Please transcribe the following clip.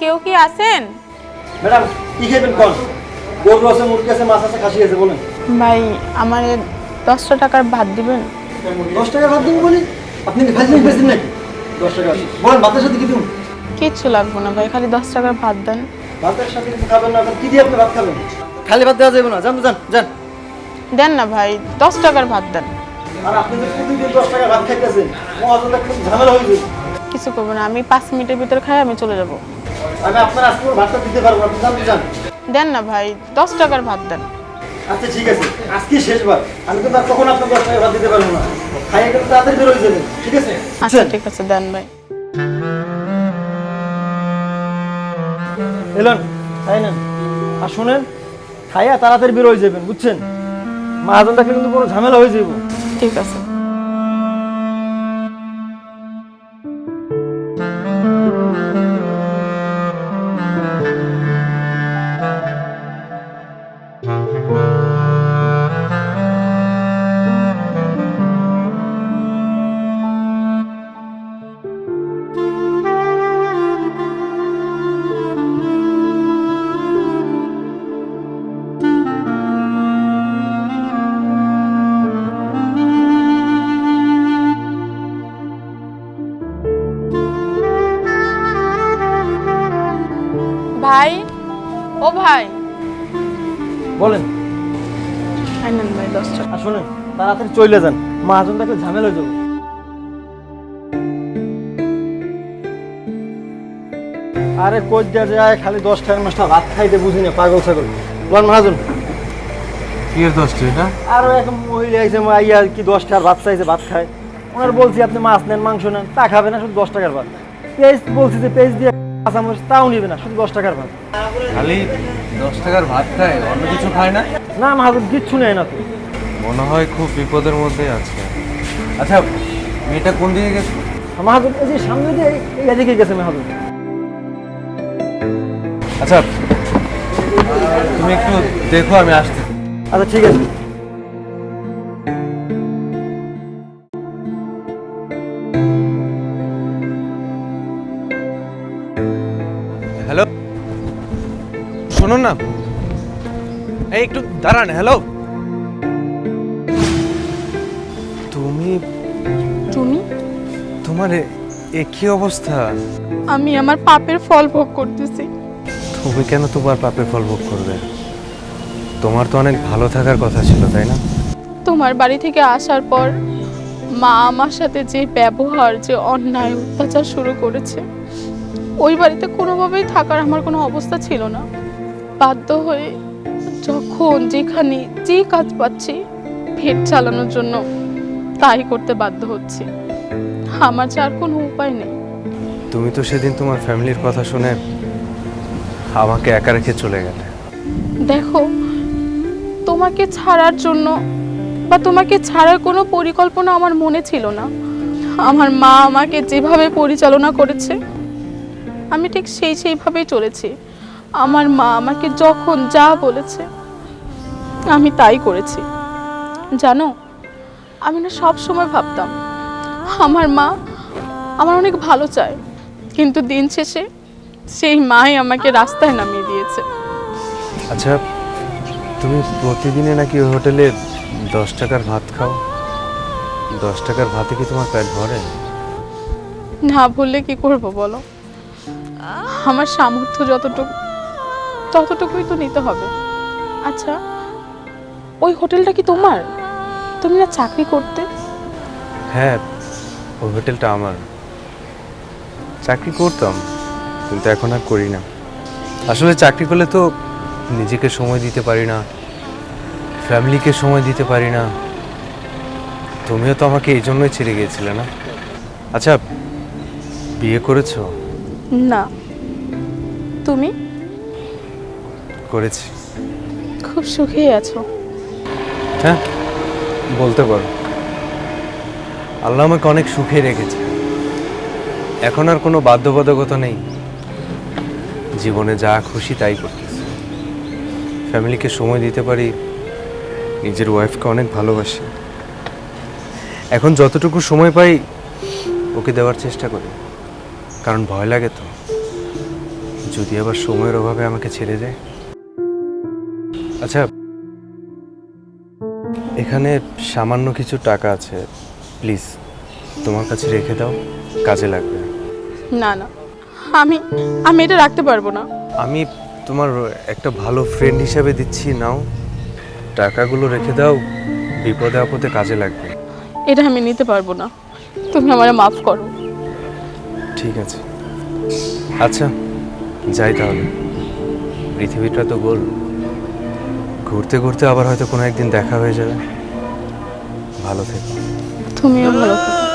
কেউ কি আছেন? ম্যাডাম কি খাইবেন কোন গরু আছে মুরগি আছে মাছ আছে খাসি আছে বলেন। ভাই আমার দশটা টাকার ভাত দিবেন? দশ টাকা ভাত দেবো বলি? আপনি কি ফাইজলিং পেয়েছেন নাকি? দশ টাকা বলেন ভাতের সাথে কি দিন কিচ্ছু লাগবে না ভাই খালি দশ টাকার ভাত দেন। ভাতের সাথে কিছু খাবেন না কি দিয়ে আপনি ভাত খাবেন? খালি ভাত দেওয়া যাবে না যান তো যান যান। দেন না ভাই দশ টাকার ভাত দেন। আর আপনি যে প্রতিদিন দশ টাকা ভাত খাইতেছেন মহাজন একটা ঝামেলা হয়ে যাবে। কিছু করব না আমি পাঁচ মিনিটের ভিতরে খাই আমি চলে যাব। আমি আপনার আজকে ভাতটা দিতে পারব না। আপনি দেন না ভাই দশ টাকার ভাত দেন। আচ্ছা ঠিক আছে। আজকে শেষবার। আমি কিন্তু আর কখন আপনার দশ টাকা ভাত দিতে পারব না। খাইয়ে কিন্তু তাড়াতাড়ি বেরোয় যাবেন ঠিক আছে? আচ্ছা ঠিক আছে দেন ভাই। এলেন খাই নেন। আর শোনেন খাইয়া তাড়াতাড়ি বের হয়ে যাবেন বুঝছেন? মাহাজন থাকলে কিন্তু কোনো ঝামেলা হয়ে যাব ঠিক আছে। ভাই? ও ভাই। বলেন। খাই নেন ভাই দশ টাকা আর শোনেন তাড়াতাড়ি চলে যান। মাহাজন থাকলে ঝামেলা হয়ে যাব। আরে দেওয়া যায় খালি দশ টাকার মাসটা ভাত খাইতে বুঝি না পাগল ছাগল। বল মহাজন। কি এর দশটা এটা? আরও এক মহিলা আইসে আইয়া কি দশ টাকার ভাত চাইছে ভাত খায়। ওনার বলছি আপনি মাছ নেন মাংস নেন। তা খাবে না শুধু দশ টাকার ভাত। পেঁয়াজ বলছি যে পেঁয়াজ দিয়ে কাঁচামরিচ তাও নিবে না শুধু দশ টাকার ভাত। খালি দশ টাকার ভাত খায় অন্য কিছু খায় না? না কিচ্ছু নেয় না তো। মনে হয় খুব বিপদের মধ্যেই আছে। আচ্ছা মেয়েটা কোন দিকে গেছে? মহাজন এই যে সামনে দিয়ে এই- এদিকে গেছে আচ্ছা তুমি একটু দেখো আমি আসতে আচ্ছা ঠিক আছে। না। এই একটু দাঁড়ান হ্যালো তুমি তুমি? তোমার এ- এ কি অবস্থা? আমি আমার পাপের ফল ভোগ করতেছি। তুমি কেন তোমার পাপের ফল ভোগ করবে? তোমার তো অনেক ভালো থাকার কথা ছিল তাই না? তোমার বাড়ি থেকে আসার পর মা আমার সাথে যে ব্যবহার যে অন্যায় অত্যাচার শুরু করেছে ওই বাড়িতে কোনোভাবেই থাকার আমার কোনো অবস্থা ছিল না। বাধ্য হয়ে যখন যেখানে যে কাজ পাচ্ছি পেট চালানোর জন্য তাই করতে বাধ্য হচ্ছি। আমার যে আর কোনো উপায় নেই। তুমি তো সেদিন তোমার ফ্যামিলির কথা শুনে আমাকে একা রেখে চলে গেলে। দেখো তোমাকে ছাড়ার জন্য বা তোমাকে ছাড়ার কোনো পরিকল্পনা আমার মনে ছিল না। আমার মা আমাকে যেভাবে পরিচালনা করেছে আমি ঠিক সেই সেইভাবেই চলেছি। আমার মা আমাকে যখন যা বলেছে আমি তাই করেছি। জানো আমি না সব সময় ভাবতাম আমার মা আমার অনেক ভালো চায় কিন্তু দিন শেষে সেই মাই আমাকে রাস্তায় নামিয়ে দিয়েছে। আচ্ছা তুমি প্রতিদিনে নাকি হোটেলে দশ টাকার ভাত খাও? দশ টাকার ভাতে কি তোমার পেট ভরে? না বললে কি করব বলো? আমার সামর্থ্য যতটুকু ততটুকুই তো নিতে হবে। আচ্ছা ওই হোটেলটা কি তোমার? তুমি না চাকরি করতে? হ্যাঁ ওই হোটেলটা আমার। চাকরি করতাম কিন্তু এখন আর করি না। আসলে চাকরি করলে তো নিজেকে সময় দিতে পারি না ফ্যামিলিকে সময় দিতে পারি না। তুমিও তো আমাকে এই জন্যই ছেড়ে গিয়েছিলে না? আচ্ছা বিয়ে করেছ? না। তুমি? করেছি। খুব সুখেই আছো। হ্যাঁ বলতে পারো। আল্লাহ আমাকে অনেক সুখে রেখেছে। এখন আর কোনো বাধ্যবাধকতা নেই। জীবনে যা খুশি তাই করতেছি। ফ্যামিলিকে সময় দিতে পারি নিজের ওয়াইফকে অনেক ভালোবাসি। এখন যতটুকু সময় পাই ওকে দেওয়ার চেষ্টা করি। কারণ ভয় লাগে তো। যদি আবার সময়ের অভাবে আমাকে ছেড়ে দেয়। আচ্ছা। এখানে সামান্য কিছু টাকা আছে প্লিজ। তোমার কাছে রেখে দাও কাজে লাগবে। না না। আমি আমি এটা রাখতে পারব না। আমি তোমার একটা ভালো ফ্রেন্ড হিসাবে দিচ্ছি নাও। টাকাগুলো রেখে দাও বিপদে আপদে কাজে লাগবে। এটা আমি নিতে পারব না। তুমি আমার মাফ করো। ঠিক আছে। আচ্ছা যাই তাহলে। পৃথিবীটা তো গোল। ঘুরতে ঘুরতে আবার হয়তো কোনো একদিন দেখা হয়ে যাবে। ভালো থেকো। তুমিও ভালো থেকো।